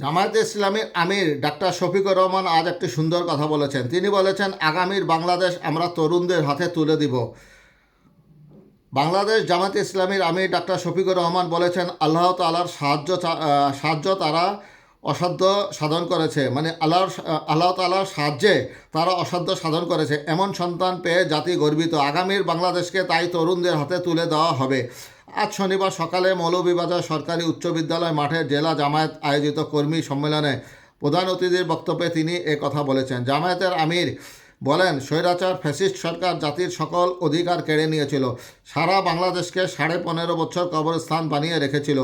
জামায়াতে ইসলামীর আমির ডাক্তার শফিকুর রহমান আজ একটি সুন্দর কথা বলেছেন। তিনি বলেছেন, আগামীর বাংলাদেশ আমরা তরুণদের হাতে তুলে দিব। বাংলাদেশ জামায়াতে ইসলামীর আমির ডাক্তার শফিকুর রহমান বলেছেন, আল্লাহ তালার সাহায্য সাহায্য তারা অসাধ্য সাধন করেছে। মানে আল্লাহর, আল্লাহ তালার সাহায্যে তারা অসাধ্য সাধন করেছে। এমন সন্তান পেয়ে জাতি গর্বিত। আগামীর বাংলাদেশকে তাই তরুণদের হাতে তুলে দেওয়া হবে। আজ শনিবার সকালে মৌলভীবাজার সরকারি উচ্চ বিদ্যালয় মাঠে জেলা জামায়াত আয়োজিত কর্মী সম্মেলনে প্রধান অতিথির বক্তব্যে তিনি এ কথা বলেছেন। জামায়াতের আমির বলেন, স্বৈরাচার, ফ্যাসিস্ট সরকার জাতির সকল অধিকার কেড়ে নিয়েছিল। সারা বাংলাদেশকে সাড়ে পনেরো বছর কবরস্থান বানিয়ে রেখেছিল।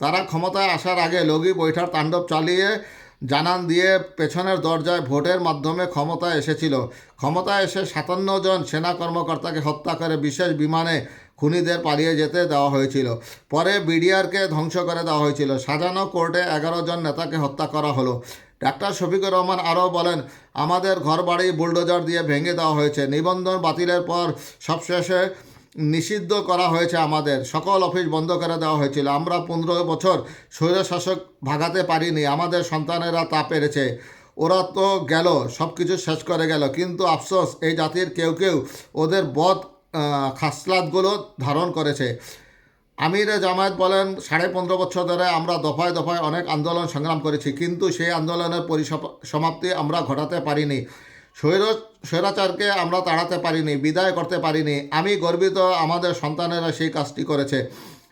তারা ক্ষমতায় আসার আগে লগি বৈঠার তাণ্ডব চালিয়ে জানান দিয়ে পেছনের দরজায় ভোটের মাধ্যমে ক্ষমতায় এসেছিল। ক্ষমতায় এসে সাতান্ন জন সেনা কর্মকর্তাকে হত্যা করে বিশেষ বিমানে খুনিদের পালিয়ে যেতে দেওয়া হয়েছিল। পরে বিডিআরকে ধ্বংস করে দেওয়া হয়েছিল। সাজানো কোর্টে এগারো জন নেতাকে হত্যা করা হলো। ডাক্তার শফিকুর রহমান আরও বলেন, আমাদের ঘরবাড়ি বুলডোজার দিয়ে ভেঙে দেওয়া হয়েছে। নিবন্ধন বাতিলের পর সবশেষে নিষিদ্ধ করা হয়েছে আমাদের। সকল অফিস বন্ধ করে দেওয়া হয়েছিল। আমরা পনেরো বছর স্বৈরশাসক ভাগাতে পারিনি। আমাদের সন্তানেরা তা পেরেছে। ওরা তো গেল সব কিছু শেষ করে গেল। কিন্তু আফসোস, এই জাতির কেউ কেউ ওদের বধ খাসলাতগুলো ধারণ করেছে। আমিরে জামায়াত বলেন, সাড়ে পনেরো বছর ধরে আমরা দফায় দফায় অনেক আন্দোলন সংগ্রাম করেছি। কিন্তু সেই আন্দোলনের পরিসপ- সমাপ্তি আমরা ঘটাতে পারিনি। স্বৈর, স্বৈরাচারকে আমরা তাড়াতে পারিনি, বিদায় করতে পারিনি। আমি গর্বিত আমাদের সন্তানেরা সেই কাজটি করেছে।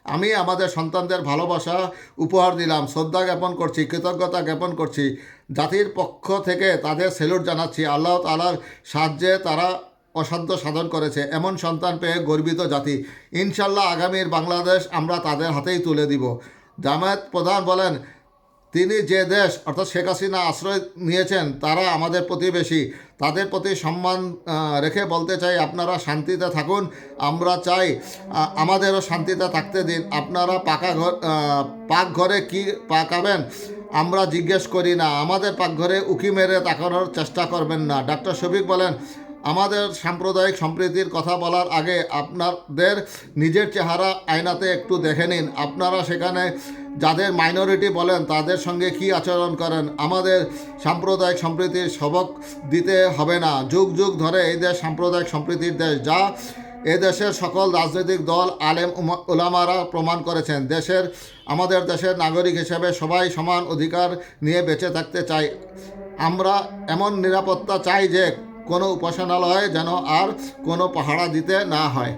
আমি আমাদের সন্তানদের ভালোবাসা উপহার দিলাম, শ্রদ্ধা জ্ঞাপন করছি, কৃতজ্ঞতা জ্ঞাপন করছি। জাতির পক্ষ থেকে তাদের সেলুট জানাচ্ছি। আল্লাহ তালার সাহায্যে তারা অসাধ্য সাধন করেছে। এমন সন্তান পেয়ে গর্বিত জাতি। ইনশাল্লাহ আগামীর বাংলাদেশ আমরা তাদের হাতেই তুলে দিব। জামায়াত প্রধান বলেন তিনি যে দেশ, অর্থাৎ শেখ হাসিনা আশ্রয় নিয়েছেন, তারা আমাদের প্রতিবেশী। তাদের প্রতি সম্মান রেখে বলতে চাই, আপনারা শান্তিতে থাকুন, আমরা চাই আমাদেরও শান্তিতে থাকতে দিন। আপনারা পাকা ঘর পাকঘরে কি পাকাবেন, আমরা জিজ্ঞেস করি না। আমাদের পাকঘরে উকি মেরে তাকানোর চেষ্টা করবেন না। ডাক্তার শফিক বলেন, আমাদের সাম্প্রদায়িক সম্প্রীতির কথা বলার আগে আপনাদের নিজের চেহারা আয়নাতে একটু দেখে নিন। আপনারা সেখানে যাদের মাইনরিটি বলেন, তাদের সঙ্গে কি আচরণ করেন? আমাদের সাম্প্রদায়িক সম্প্রীতির সবক দিতে হবে না। যুগ যুগ ধরে এই দেশ সাম্প্রদায়িক সম্প্রীতির দেশ, যা এ দেশের সকল রাজনৈতিক দল, আলেম ওলামারা প্রমাণ করেছেন। দেশের, আমাদের দেশের নাগরিক হিসেবে সবাই সমান অধিকার নিয়ে বেঁচে থাকতে চাই। আমরা এমন নিরাপত্তা চাই যে কোনো উপাসনালয়ে যেন আর কোনো পাহারা দিতে না হয়।